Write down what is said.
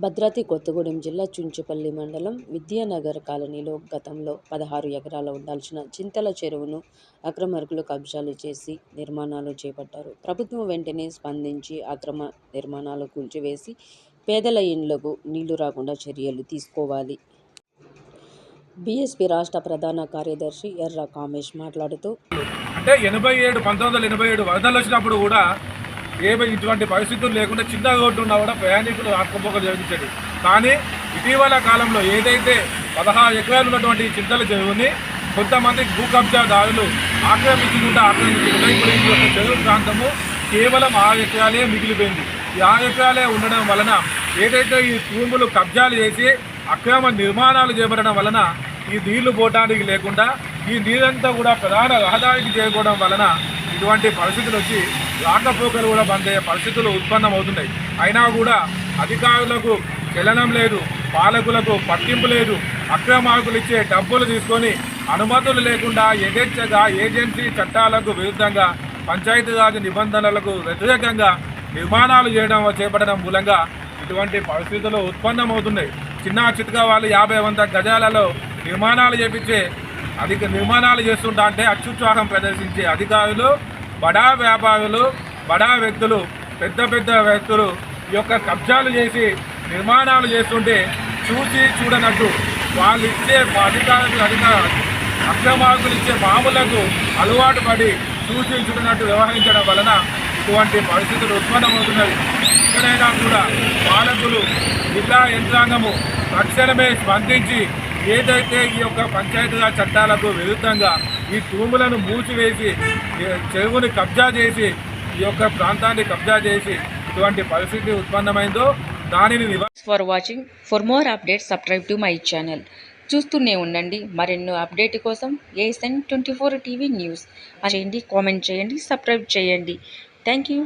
భద్రాద్రి కొత్తగూడెం జిల్లా చుంచుపల్లి మండలం విద్యానగర్ కాలనీలో గతంలో పదహారు ఎకరాల ఉండాల్సిన చింతల చెరువును అక్రమార్కులు కబ్జాలు చేసి నిర్మాణాలు చేపట్టారు. ప్రభుత్వం వెంటనే స్పందించి అక్రమ నిర్మాణాలు కూల్చివేసి పేదల ఇండ్లకు నీళ్ళు రాకుండా చర్యలు తీసుకోవాలి. బీఎస్పీ రాష్ట్ర ప్రధాన కార్యదర్శి ఎర్ర కామేష్ మాట్లాడుతూ అంటే ఎనభై ఏడు పంతొమ్మిది వందల ఎనభై ఏడు వరదలు వచ్చినప్పుడు కూడా ఏమి ఇటువంటి పరిస్థితులు లేకుండా చిన్న రోడ్డు ఉన్నా కూడా ప్రయాణికులు ఆత్మపోకలు జరిగించండి కానీ ఇటీవల కాలంలో ఏదైతే పదహారు ఎకరాలు ఉన్నటువంటి ఈ చింతల చెరువుని కొంతమంది భూ కబ్జాదారులు ఆక్రమించుకుంటూ ఆక్రమించుకుంటూ ఇప్పుడు ఈ చెరువు ప్రాంతము కేవలం ఆరు ఎకరాలే మిగిలిపోయింది. ఈ ఆరు ఎకరాలే ఉండడం వలన ఏదైతే ఈ భూములు కబ్జాలు చేసి అక్రమ నిర్మాణాలు చేపట్టడం వలన ఈ నీళ్ళు పోవడానికి లేకుండా ఈ నీరంతా కూడా ప్రధాన రహదారికి చేరుకోవడం వలన ఇటువంటి పరిస్థితులు వచ్చి రాకపోకలు కూడా బంద్ అయ్యే పరిస్థితులు ఉత్పన్నమవుతున్నాయి. అయినా కూడా అధికారులకు చలనం లేదు పాలకులకు పట్టింపు లేదు అక్రమార్కులు ఇచ్చే డబ్బులు తీసుకొని అనుమతులు లేకుండా యథేచ్ఛగా ఏజెన్సీ చట్టాలకు విరుద్ధంగా పంచాయతీరాజ్ నిబంధనలకు వ్యతిరేకంగా నిర్మాణాలు చేయడం చేపట్టడం మూలంగా ఇటువంటి పరిస్థితులు ఉత్పన్నమవుతున్నాయి. చిన్న చితక వాళ్ళు యాభై వంద గజాలలో నిర్మాణాలు చేపించే అధిక నిర్మాణాలు చేస్తుంటా అంటే అత్యుత్సాహం ప్రదర్శించే అధికారులు బడా వ్యాపారులు బడా వ్యక్తులు పెద్ద పెద్ద వ్యక్తులు ఈ యొక్క కబ్జాలు చేసి నిర్మాణాలు చేస్తుంటే చూసి చూడనట్టు వాళ్ళు ఇచ్చే అధికారులు అధికార అక్రమార్కులు ఇచ్చే మామూలకు అలవాటు పడి చూసి చూడనట్టు వ్యవహరించడం వలన ఇటువంటి పరిస్థితులు ఉత్పన్నమవుతున్నవి. ఎక్కడైనా కూడా పాలకులు జిల్లా యంత్రాంగము తక్షణమే స్పందించి ఏదైతే ఈ యొక్క పంచాయతీరాజ్ చట్టాలకు విరుద్ధంగా ఈ తూములను మూసివేసి చెరువుని కబ్జా చేసి ఈ యొక్క ప్రాంతాన్ని కబ్జా చేసి ఇటువంటి పరిస్థితి ఉత్పన్నమైందో దానిని నివా for watching for more update subscribe to my channel చూస్తూనే ఉండండి. మరెన్నో అప్డేట్ కోసం ASN twenty four TV news చేయండి కామెంట్ చేయండి సబ్స్క్రైబ్ చేయండి. Thank you